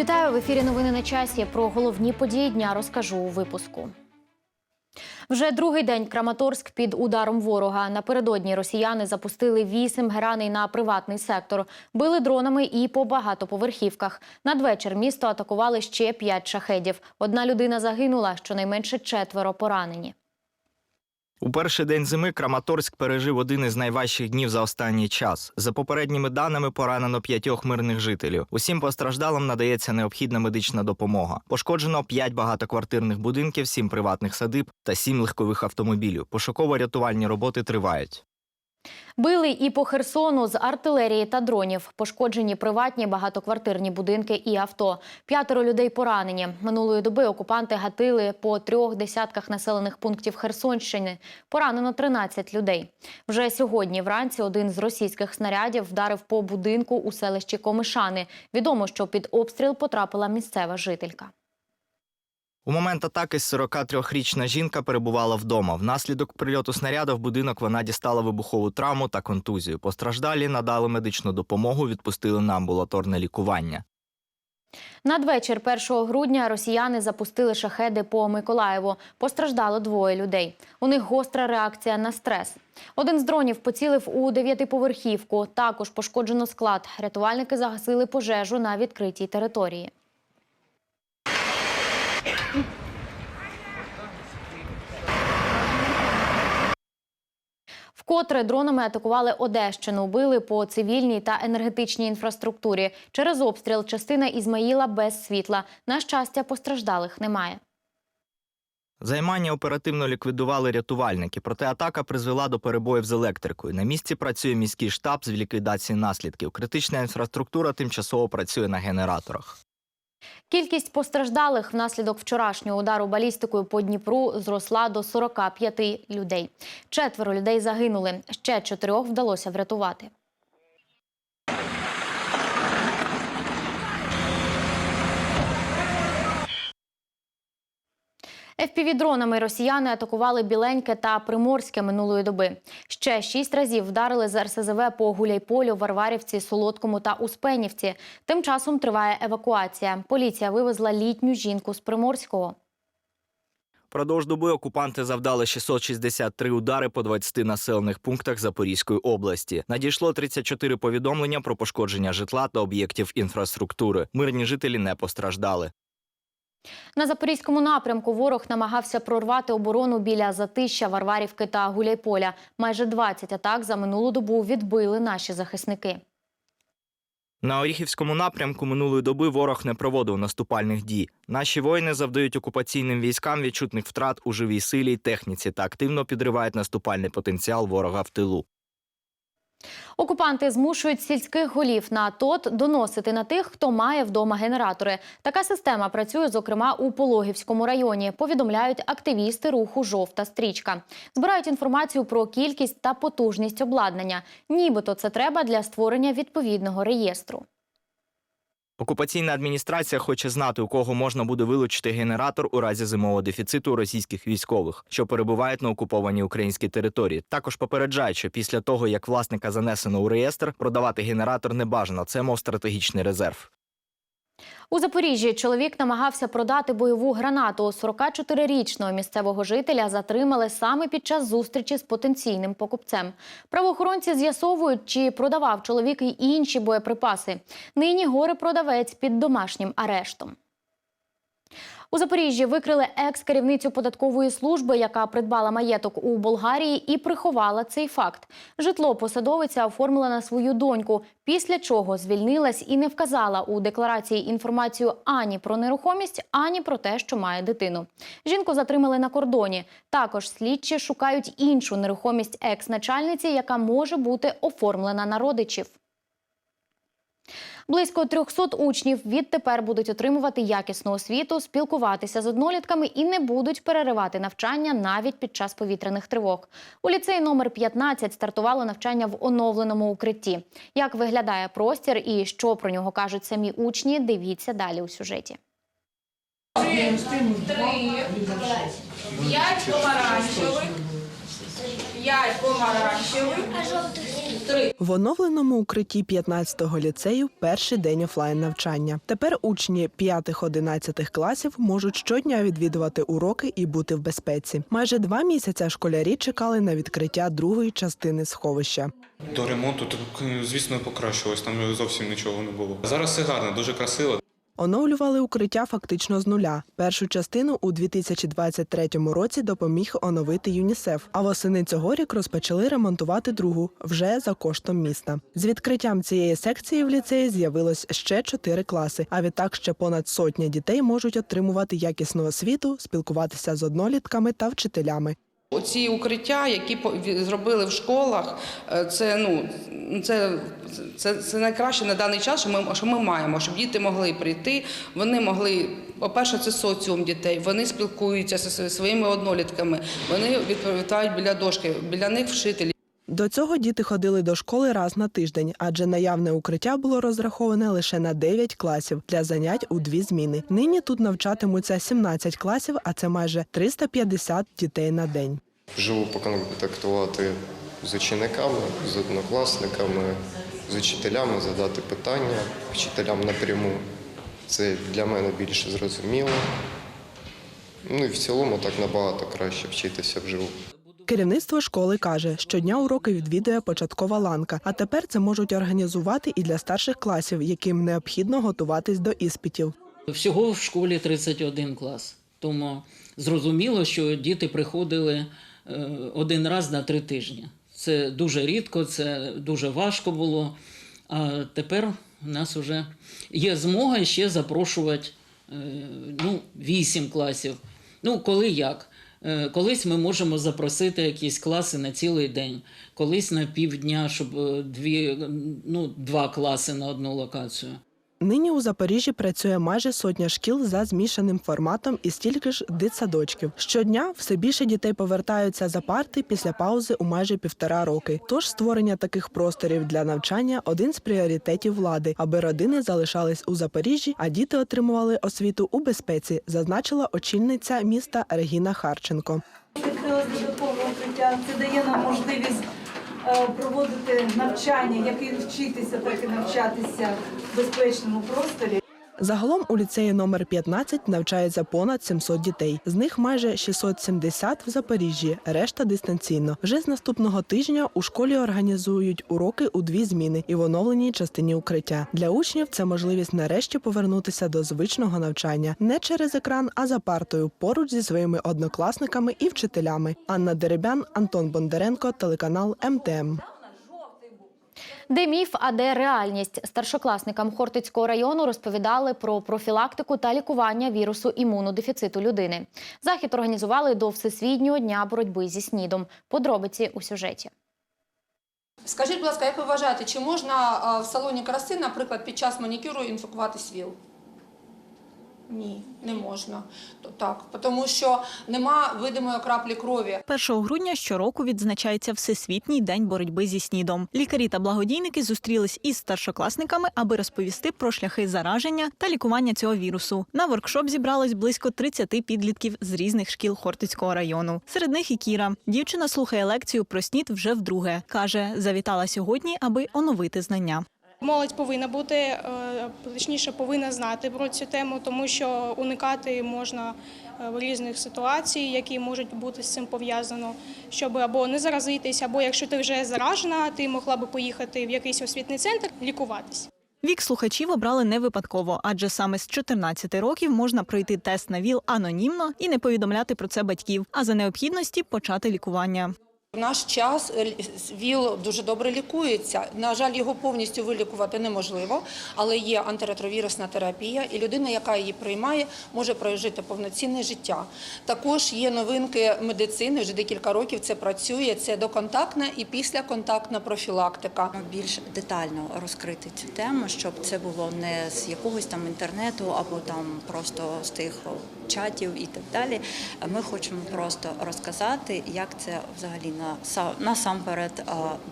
Вітаю в ефірі. Новини на часі. Про головні події дня розкажу у випуску. Вже другий день Краматорськ під ударом ворога. Напередодні росіяни запустили вісім гераней на приватний сектор, били дронами і по багатоповерхівках. Надвечір місто атакували ще п'ять шахедів. Одна людина загинула, щонайменше четверо поранені. У перший день зими Краматорськ пережив один із найважчих днів за останній час. За попередніми даними поранено п'ятьох мирних жителів. Усім постраждалим надається необхідна медична допомога. Пошкоджено п'ять багатоквартирних будинків, сім приватних садиб та сім легкових автомобілів. Пошуково-рятувальні роботи тривають. Били і по Херсону з артилерії та дронів. Пошкоджені приватні багатоквартирні будинки і авто. П'ятеро людей поранені. Минулої доби окупанти гатили по трьох десятках населених пунктів Херсонщини. Поранено 13 людей. Вже сьогодні вранці один з російських снарядів вдарив по будинку у селищі Комишани. Відомо, що під обстріл потрапила місцева жителька. У момент атаки 43-річна жінка перебувала вдома. Внаслідок прильоту снаряду в будинок вона дістала вибухову травму та контузію. Постраждалі надали медичну допомогу, відпустили на амбулаторне лікування. Надвечір 1 грудня росіяни запустили шахеди по Миколаєву. Постраждало двоє людей. У них гостра реакція на стрес. Один з дронів поцілив у дев'ятиповерхівку. Також пошкоджено склад. Рятувальники загасили пожежу на відкритій території. Вкотре дронами атакували Одещину, били по цивільній та енергетичній інфраструктурі. Через обстріл частина Ізмаїла без світла. На щастя, постраждалих немає. Займання оперативно ліквідували рятувальники, проте атака призвела до перебоїв з електрикою. На місці працює міський штаб з ліквідації наслідків. Критична інфраструктура тимчасово працює на генераторах. Кількість постраждалих внаслідок вчорашнього удару балістикою по Дніпру зросла до 45 людей. Четверо людей загинули. Ще чотирьох вдалося врятувати. FPV-дронами росіяни атакували Біленьке та Приморське минулої доби. Ще шість разів вдарили з РСЗВ по Гуляйполю, Варварівці, Солодкому та Успенівці. Тим часом триває евакуація. Поліція вивезла літню жінку з Приморського. Продовж доби окупанти завдали 663 удари по 20 населених пунктах Запорізької області. Надійшло 34 повідомлення про пошкодження житла та об'єктів інфраструктури. Мирні жителі не постраждали. На запорізькому напрямку ворог намагався прорвати оборону біля Затища, Варварівки та Гуляйполя. Майже 20 атак за минулу добу відбили наші захисники. На Оріхівському напрямку минулої доби ворог не проводив наступальних дій. Наші воїни завдають окупаційним військам відчутних втрат у живій силі й техніці та активно підривають наступальний потенціал ворога в тилу. Окупанти змушують сільських голів на ТОТ доносити на тих, хто має вдома генератори. Така система працює, зокрема, у Пологівському районі. Повідомляють активісти руху Жовта стрічка. Збирають інформацію про кількість та потужність обладнання. Нібито це треба для створення відповідного реєстру. Окупаційна адміністрація хоче знати, у кого можна буде вилучити генератор у разі зимового дефіциту російських військових, що перебувають на окупованій українській території. Також попереджають, що після того, як власника занесено у реєстр, продавати генератор не бажано. Це мов стратегічний резерв. У Запоріжжі чоловік намагався продати бойову гранату. 44-річного місцевого жителя затримали саме під час зустрічі з потенційним покупцем. Правоохоронці з'ясовують, чи продавав чоловік і інші боєприпаси. Нині горе-продавець під домашнім арештом. У Запоріжжі викрили екс-керівницю податкової служби, яка придбала маєток у Болгарії і приховала цей факт. Житло посадовиця оформила на свою доньку, після чого звільнилась і не вказала у декларації інформацію ані про нерухомість, ані про те, що має дитину. Жінку затримали на кордоні. Також слідчі шукають іншу нерухомість екс-начальниці, яка може бути оформлена на родичів. Близько 300 учнів відтепер будуть отримувати якісну освіту, спілкуватися з однолітками і не будуть переривати навчання навіть під час повітряних тривог. У ліцеї номер 15 стартувало навчання в оновленому укритті. Як виглядає простір і що про нього кажуть самі учні, дивіться далі у сюжеті. Три, п'ять помаранчевих, п'ять помаранчевих, три. В оновленому укритті 15-го ліцею перший день офлайн навчання. Тепер учні 5-11 класів можуть щодня відвідувати уроки і бути в безпеці. Майже два місяця школярі чекали на відкриття другої частини сховища. До ремонту, так, звісно, покращилось, там зовсім нічого не було. Зараз все гарно, дуже красиво. Оновлювали укриття фактично з нуля. Першу частину у 2023 році допоміг оновити ЮНІСЕФ. А восени цього рік розпочали ремонтувати другу вже за коштом міста. З відкриттям цієї секції в ліцеї з'явилось ще чотири класи. А відтак ще понад сотня дітей можуть отримувати якісну освіту, спілкуватися з однолітками та вчителями. Оці укриття, які зробили в школах, е, це ну це, це, це найкраще на даний час, що ми що ми маємо, щоб діти могли прийти. Вони могли, по-перше, це соціум дітей. Вони спілкуються зі своїми однолітками. Вони відповідають біля дошки, біля них вчителі. До цього діти ходили до школи раз на тиждень, адже наявне укриття було розраховане лише на 9 класів для занять у дві зміни. Нині тут навчатимуться 17 класів, а це майже 350 дітей на день. Вживу поконтактувати з учениками, з однокласниками, з учителями, задати питання вчителям напряму. Це для мене більше зрозуміло. Ну і в цілому так набагато краще вчитися вживу. Керівництво школи каже, щодня уроки відвідує початкова ланка, а тепер це можуть організувати і для старших класів, яким необхідно готуватись до іспитів. Всього в школі 31 клас. Тому зрозуміло, що діти приходили е, один раз на три тижні. Це дуже рідко, це дуже важко було. А тепер у нас вже є змога ще запрошувати е, ну, 8 класів. Ну, коли як? Е, Колись ми можемо запросити якісь класи на цілий день, колись на півдня, щоб е, дві, ну, два класи на одну локацію. Нині у Запоріжжі працює майже сотня шкіл за змішаним форматом і стільки ж дитсадочків. Щодня все більше дітей повертаються за парти після паузи у майже півтора роки. Тож створення таких просторів для навчання один з пріоритетів влади, аби родини залишались у Запоріжжі, а діти отримували освіту у безпеці, зазначила очільниця міста Регіна Харченко. Це дає нам можливість проводити навчання, як і вчитися, так і навчатися в безпечному просторі. Загалом у ліцеї номер 15 навчається понад 700 дітей. З них майже 670 в Запоріжжі, решта дистанційно. Вже з наступного тижня у школі організують уроки у дві зміни і в оновленій частині укриття. Для учнів це можливість нарешті повернутися до звичного навчання не через екран, а за партою поруч зі своїми однокласниками і вчителями. Анна Деребян, Антон Бондаренко, телеканал МТМ. Де міф, а де реальність? Старшокласникам Хортицького району розповідали про профілактику та лікування вірусу імунодефіциту людини. Захід організували до Всесвітнього дня боротьби зі снідом. Подробиці у сюжеті. Скажіть, будь ласка, як ви вважаєте, чи можна в салоні краси, наприклад, під час манікюру інфікувати СВІЛ? Ні, не можна. Так, тому що нема видимої краплі крові. 1 грудня щороку відзначається Всесвітній день боротьби зі снідом. Лікарі та благодійники зустрілись із старшокласниками, аби розповісти про шляхи зараження та лікування цього вірусу. На воркшоп зібралось близько 30 підлітків з різних шкіл Хортицького району. Серед них і Кіра. Дівчина слухає лекцію про снід вже вдруге. каже, завітала сьогодні, аби оновити знання. Молодь повинна бути, е, точніше, повинна знати про цю тему, тому що уникати можна е, в різних ситуацій, які можуть бути з цим пов'язано, щоб або не заразитись, або якщо ти вже заражена, ти могла би поїхати в якийсь освітний центр лікуватись. Вік слухачів обрали не випадково, адже саме з 14 років можна пройти тест на ВІЛ анонімно і не повідомляти про це батьків, а за необхідності почати лікування. В наш час е, ВІЛ дуже добре лікується. На жаль, його повністю вилікувати неможливо, але є антиретровірусна терапія, і людина, яка її приймає, може прожити повноцінне життя. Також є новинки медицини, вже декілька років це працює. Це доконтактна і післяконтактна профілактика. більш детально розкрити цю тему, щоб це було не з якогось там інтернету або там просто з тих чатів і так далі. Ми хочемо просто розказати, як це взагалі на насамперед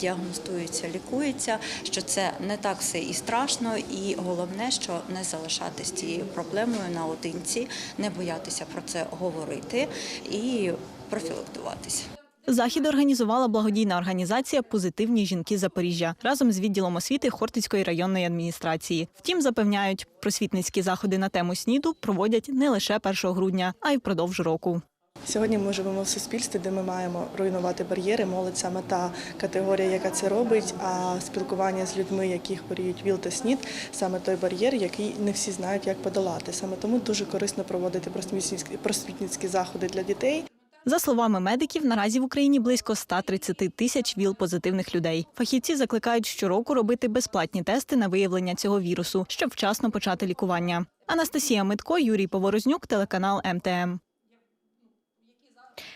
діагностується, лікується, що це не так все і страшно, і головне, що не залишатись цією проблемою наодинці, не боятися про це говорити і профілактуватися. Захід організувала благодійна організація Позитивні жінки Запоріжжя разом з відділом освіти Хортицької районної адміністрації. Втім, запевняють, просвітницькі заходи на тему сніду проводять не лише 1 грудня, а й впродовж року. Сьогодні ми живемо в суспільстві, де ми маємо руйнувати бар'єри. Молодь саме та категорія, яка це робить. А спілкування з людьми, які хворіють ВІЛ та СНІД, саме той бар'єр, який не всі знають, як подолати. Саме тому дуже корисно проводити просвітницькі- заходи для дітей. За словами медиків, наразі в Україні близько 130 тисяч ВІЛ-позитивних людей. Фахівці закликають щороку робити безплатні тести на виявлення цього вірусу, щоб вчасно почати лікування. Анастасія Митко, Юрій Поворознюк, телеканал МТМ.